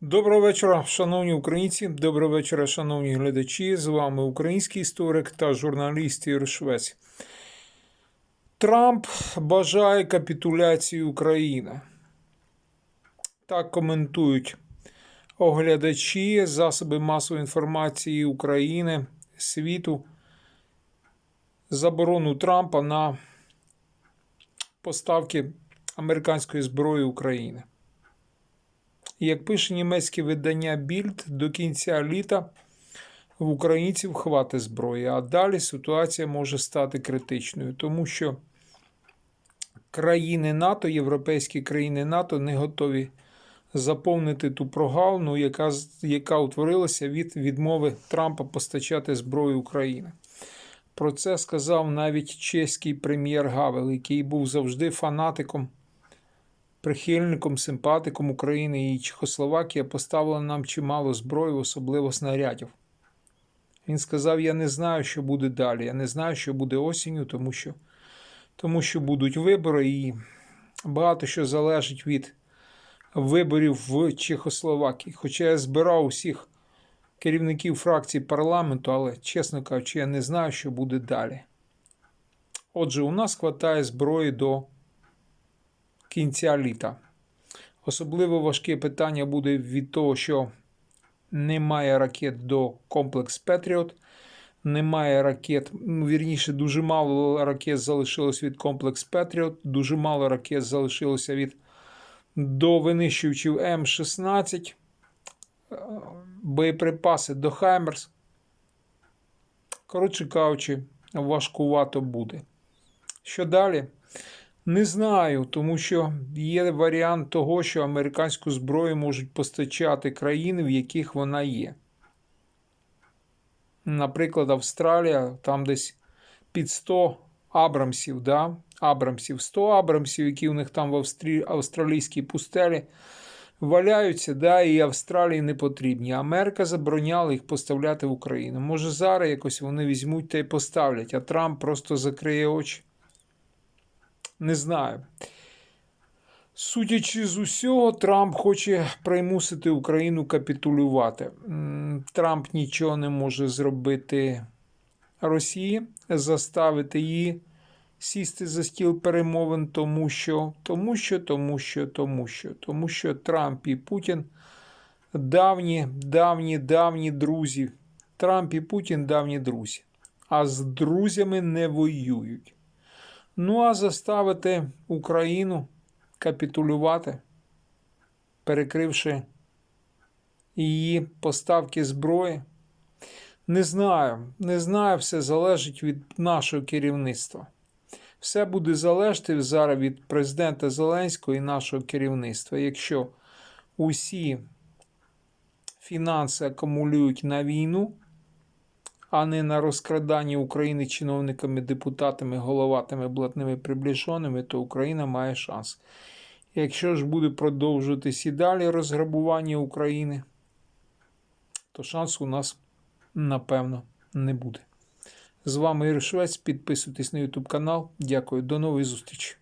Доброго вечора, шановні українці. Доброго вечора, шановні глядачі. З вами український історик та журналіст Ігор Швець. Трамп бажає капітуляції України. Так коментують оглядачі, засоби масової інформації України, світу, заборону Трампа на поставки американської зброї України. Як пише німецьке видання Більд, до кінця літа в українців хватить зброї, а далі ситуація може стати критичною, тому що країни НАТО, європейські країни НАТО не готові заповнити ту прогалину, яка, яка утворилася від відмови Трампа постачати зброю Україні. Про це сказав навіть чеський прем'єр Гавел, який був завжди фанатиком прихильником, симпатиком України і Чехословакія поставила нам чимало зброї, особливо снарядів. Він сказав: Я не знаю, що буде далі. Я не знаю, що буде осінню, тому що, тому що будуть вибори, і багато що залежить від виборів в Чехословакії. Хоча я збирав усіх керівників фракцій парламенту, але, чесно кажучи, я не знаю, що буде далі. Отже, у нас вистачає зброї до кінця літа. Особливо важке питання буде від того, що немає ракет до комплекс Петріот, немає ракет, ну, вірніше, дуже мало ракет залишилось від комплекс Петріот, дуже мало ракет залишилося від до винищувачів М16, е, боєприпаси до Хаймерс. Коротше кажучи, важкувато буде. Що далі? Не знаю, тому що є варіант того, що американську зброю можуть постачати країни, в яких вона є. Наприклад, Австралія, там десь під 100 Абрамсів, да? Абрамсів, 100 Абрамсів, які у них там в Австрі... австралійській пустелі валяються, да, і Австралії не потрібні. Америка забороняла їх поставляти в Україну. Може, зараз якось вони візьмуть та й поставлять, а Трамп просто закриє очі. Не знаю. Судячи з усього, Трамп хоче примусити Україну капітулювати. Трамп нічого не може зробити Росії, заставити її сісти за стіл перемовин, тому що, тому що, тому що, тому що, тому що Трамп і Путін давні, давні, давні друзі. Трамп і Путін давні друзі. А з друзями не воюють. Ну, а заставити Україну капітулювати, перекривши її поставки зброї. Не знаю, не знаю, все залежить від нашого керівництва. Все буде залежати зараз від президента Зеленського і нашого керівництва. Якщо усі фінанси акумулюють на війну, а не на розкраданні України чиновниками, депутатами, головатими, блатними приближеними, то Україна має шанс. Якщо ж буде продовжуватись і далі розграбування України, то шансу у нас, напевно, не буде. З вами Ігор Швець. Підписуйтесь на YouTube канал. Дякую, до нової зустрічі.